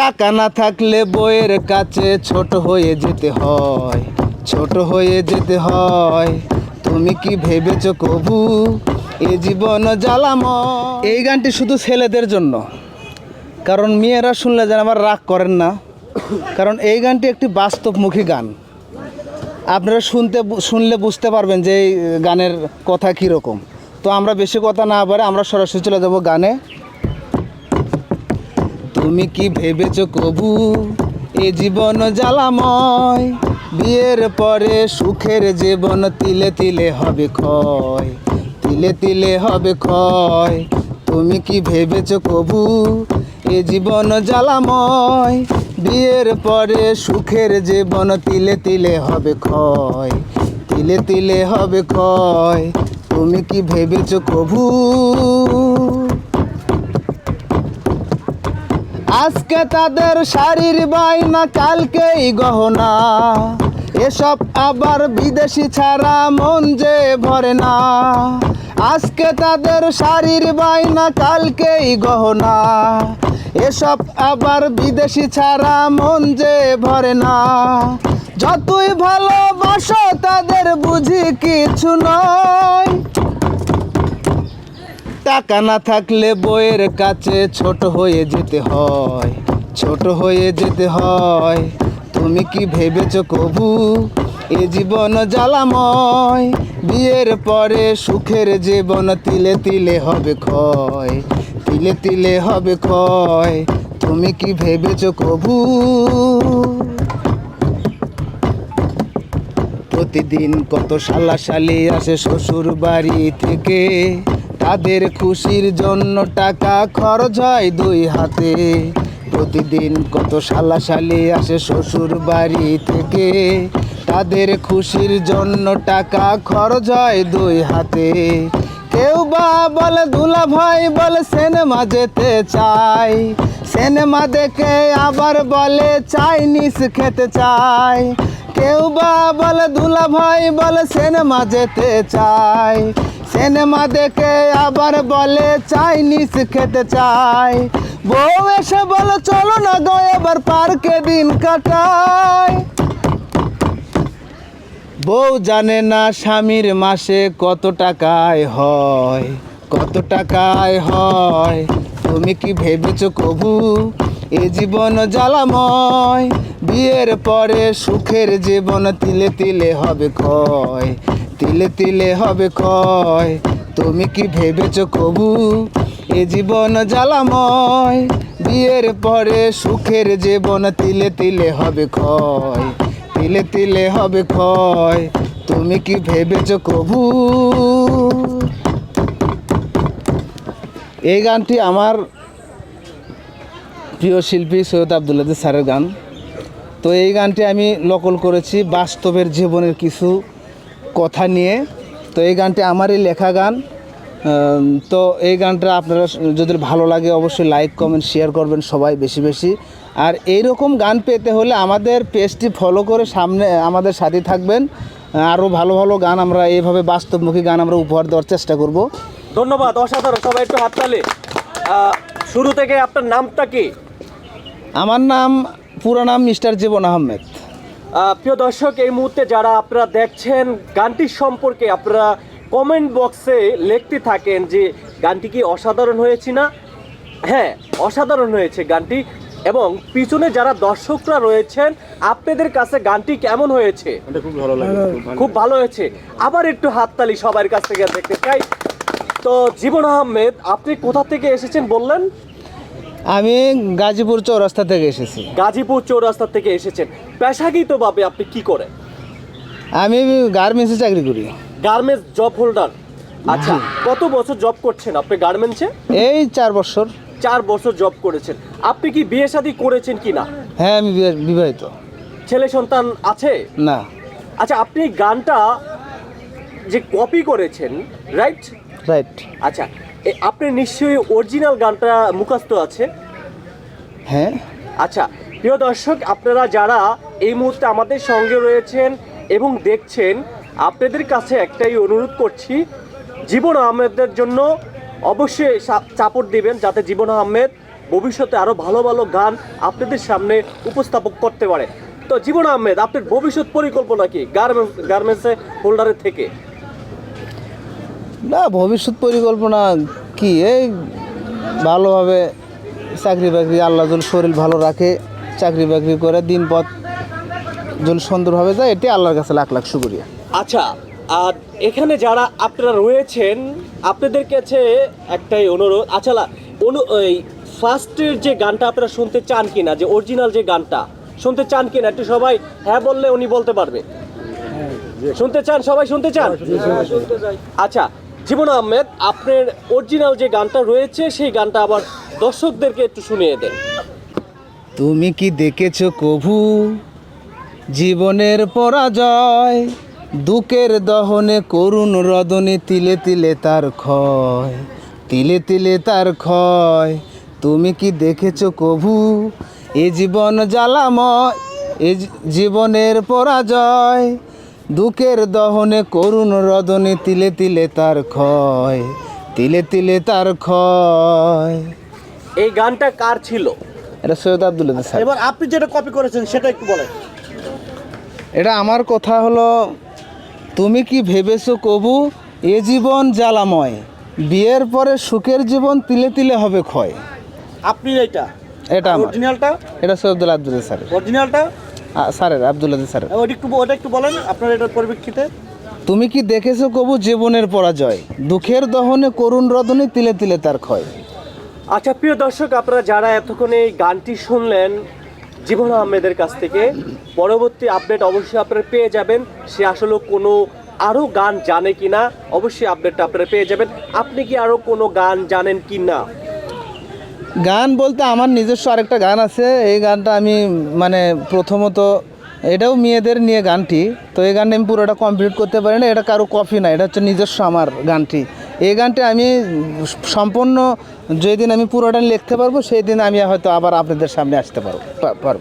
টাকা না থাকলে বইয়ের কাছে ছোট হয়ে যেতে হয়, ছোট হয়ে যেতে হয়। তুমি কি ভেবেছ কবু? এ জীবন জ্বালাম। এই গানটি শুধু ছেলেদের জন্য। কারণ মেয়েরা শুনলে যেন আবার রাগ করেন না। কারণ এই গানটি একটি বাস্তবমুখী গান। আপনারা শুনতে শুনলে বুঝতে পারবেন যে এই গানের কথা কীরকম। তো আমরা বেশি কথা না বলে আমরা সরাসরি চলে যাব গানে। তুমি কি ভেবেছো কবু? এ জীবন জ্বালাময়। বিয়ের পরে সুখের জীবন তিলে তিলে হবে ক্ষয়। তিলে তিলে হবে ক্ষয়। তুমি কি ভেবেছো কবু? এ জীবন জ্বালাময়। বিয়ের পরে সুখের জীবন তিলে তিলে হবে ক্ষয়। তিলে তিলে হবে ক্ষয়। তুমি কি ভেবেছো কবু? আজকে তাদের শাড়ির বাইনা কালকেই গহনা। এসব আবার বিদেশি ছাড়া মন যে ভরে না। আজকে তাদের শাড়ির বাইনা কালকেই গহনা। এসব আবার বিদেশি ছাড়া মন যে ভরে না। যতই ভালোবাসো তাদের বুঝি কিছু নয়। টাকা না থাকলে বইয়ের কাছে ছোট হয়ে যেতে হয়, ছোট হয়ে যেতে হয়। তুমি কি ভেবেছ কবু? এ জীবন জ্বালাময়, বিয়ের পরে সুখের জীবন তিলে তিলে হবে ক্ষয়, তিলে তিলে হবে ক্ষয়। তুমি কি ভেবেছ কবু? প্রতিদিন কত সালাসালি আসে শ্বশুর বাড়ি থেকে। তাদের খুশির জন্য টাকা খরচ হয় দুই হাতে। প্রতিদিন কত সালাসালি আসে শ্বশুর বাড়ি থেকে। তাদের খুশির জন্য টাকা খরচ হয় দুই হাতে। কেউ বা বলে দুলা ভাই বলে সিনেমা যেতে চাই সিনেমা দেখে আবার বলে চাইনিজ খেতে চাই কেউ বা বলে দুলা ভাই বলে সিনেমা যেতে চাই সিনেমা দেখে আবার বলে, চাইনিজ খেতে চাই। বউ এসে বলো, চলো না গো, এবার পার্কে দিন কাটাই। বউ জানে না স্বামীর মাসে কত টাকায় হয়, কত টাকায় হয়। তুমি কি ভেবেছো কবু এ জীবন জ্বালাময়। বিয়ের পরে সুখের জীবন তিলে তিলে হবে ক্ষয়। তিলে তিলে হবে ক্ষয় তুমি কি ভেবেছো কবু? এ জীবন জ্বালাময়। বিয়ের পরে সুখের জীবন তিলে তিলে হবে ক্ষয় তিলে তিলে হবে ক্ষয় তুমি কি ভেবেছো কবু? এই গানটি আমার প্রিয় শিল্পী সৈয়দ আবদুল্লাহ স্যারের গান। তো এই গানটি আমি নকল করেছি বাস্তবের জীবনের কিছু কথা নিয়ে তো এই গানটি আমারই লেখা গান। তো এই গানটা আপনারা যদি ভালো লাগে অবশ্যই লাইক কমেন্ট শেয়ার করবেন সবাই বেশি বেশি। আর এই রকম গান পেতে হলে আমাদের পেজটি ফলো করে সামনে আমাদের সাথে থাকবেন। আরও ভালো ভালো গান আমরা এইভাবে বাস্তবমুখী গান আমরা উপহার দেওয়ার চেষ্টা করব। ধন্যবাদ অসাধারণ সবাই একটু হাততালি। শুরু থেকে আপনার নামটা কি? আমার নাম পুরো নাম মিস্টার জীবন আহমেদ। আহ, প্রিয় দর্শক এই মুহূর্তে যারা আপনারা দেখছেন গানটির সম্পর্কে আপনারা কমেন্ট বক্সে লিখতে থাকেন যে গানটি কি অসাধারণ হয়েছে না? হ্যাঁ অসাধারণ হয়েছে গানটি এবং পিছনে যারা দর্শকরা রয়েছেন আপনাদের কাছে গানটি কেমন হয়েছে? খুব ভালো হয়েছে। আবার একটু হাততালি সবার কাছ থেকে দেখতে চাই। তো জীবন আহমেদ আপনি কোথা থেকে এসেছেন বললেন? আমি গাজীপুর চৌরাস্তা থেকে এসেছি। গাজীপুর চৌরাস্তা থেকে এসেছেন। পেশাগতভাবে আপনি কি করেন? আমি গার্মেন্টসে চাকরি করি। Garments job holder. আচ্ছা কত বছর জব করছেন আপনি গার্মেন্টসে? এই চার বছর। চার বছর জব করেছেন। আপনি কি বিয়ে শাদী করেছেন কি না? হ্যাঁ আমি বিবাহিত। ছেলে সন্তান আছে? না। আচ্ছা আপনি গানটা যে কপি করেছেন রাইট? রাইট। আচ্ছা আপনি নিশ্চয়ই অরিজিনাল গানটা মুখস্থ আছে? হ্যাঁ। আচ্ছা প্রিয় দর্শক আপনারা যারা এই মুহূর্তে আমাদের সঙ্গে রয়েছেন এবং দেখছেন আপনাদের কাছে একটাই অনুরোধ করছি জীবন আহমেদের জন্য অবশ্যই সাপোর্ট দিবেন যাতে জীবন আহমেদ ভবিষ্যতে আরও ভালো ভালো গান আপনাদের সামনে উপস্থাপক করতে পারে। তো জীবন আহমেদ আপনার ভবিষ্যৎ পরিকল্পনা কি? গার্মেন্টস গার্মেন্টসে হোল্ডারের থেকে। না ভবিষ্যৎ পরিকল্পনা কি? এই ভালোভাবে চাকরি বাকরি আল্লাহ যদি শরীর ভালো রাখে চাকরি বাকরি করে দিন পথ যদি সুন্দরভাবে যায় এটি আল্লাহর কাছে লাখ লাখ শুক্রিয়া। আচ্ছা আর এখানে যারা আপনারা রয়েছেন আপনাদের কাছে একটাই অনুরোধ আচ্ছা অনু ওই ফার্স্টের যে গানটা আপনারা শুনতে চান কিনা যে অরিজিনাল যে গানটা শুনতে চান কিনা? একটু সবাই হ্যাঁ বললে উনি বলতে পারবে। শুনতে চান? সবাই শুনতে চান? আচ্ছা জীবন আহমেদ, আপনার অরিজিনাল যে গানটা রয়েছে, সেই গানটা আবার দর্শকদেরকে একটু শুনিয়ে দেন। তুমি কি দেখেছ কভু? জীবনের পরাজয়, দুঃখের দহনে করুণ রদনে তিলে তিলে তার ক্ষয়, তিলে তিলে তার ক্ষয়। তুমি কি দেখেছ কভু? এ জীবন জ্বালাময়, এ জীবনের পরাজয় দুঃখের দহনে করুণ রদনে তিলে তিলে তার ক্ষয় তিলে তিলে তার ক্ষয়। এই গানটা কার ছিল? এটা সৈয়দ আব্দুল্লাহ স্যার। এবার আপনি যেটা কপি করেছেন সেটা একটু বলেন। এটা আমার কথা হলো তুমি কি ভেবেছো কবু এ জীবন জ্বালাময় বিয়ের পরে সুখের জীবন তিলে তিলে হবে ক্ষয়? আপনি এটা এটা আমার। অরিজিনালটা এটা সৈয়দুল আব্দুল্লাহ স্যারের। অরিজিনালটা স্যারের আব্দুল্লাহ স্যারের। ওটা একটু ওটা একটু বলেন আপনার এটার পরিপ্রেক্ষিতে। তুমি কি দেখেছ কবু জীবনের পরাজয়? দুঃখের দহনে করুণ রদনে তিলে তিলে তার ক্ষয়। আচ্ছা প্রিয় দর্শক আপনারা যারা এতক্ষণ এই গানটি শুনলেন জীবন আহমেদের কাছ থেকে পরবর্তী আপডেট অবশ্যই আপনারা পেয়ে যাবেন। সে আসলে কোনো আরও গান জানে কি না অবশ্যই আপডেটটা আপনারা পেয়ে যাবেন। আপনি কি আরও কোনো গান জানেন কি না গান বলতে আমার নিজস্ব আরেকটা গান আছে। এই গানটা আমি মানে প্রথমত এটাও মেয়েদের নিয়ে গানটি। তো এই গানটা আমি পুরোটা কমপ্লিট করতে পারি না, এটা কারও কপি না, এটা হচ্ছে নিজস্ব আমার গানটি। এই গানটি আমি সম্পূর্ণ যেদিন আমি পুরোটা লিখতে পারব সেই দিন আমি হয়তো আবার আপনাদের সামনে আসতে পারব পারব।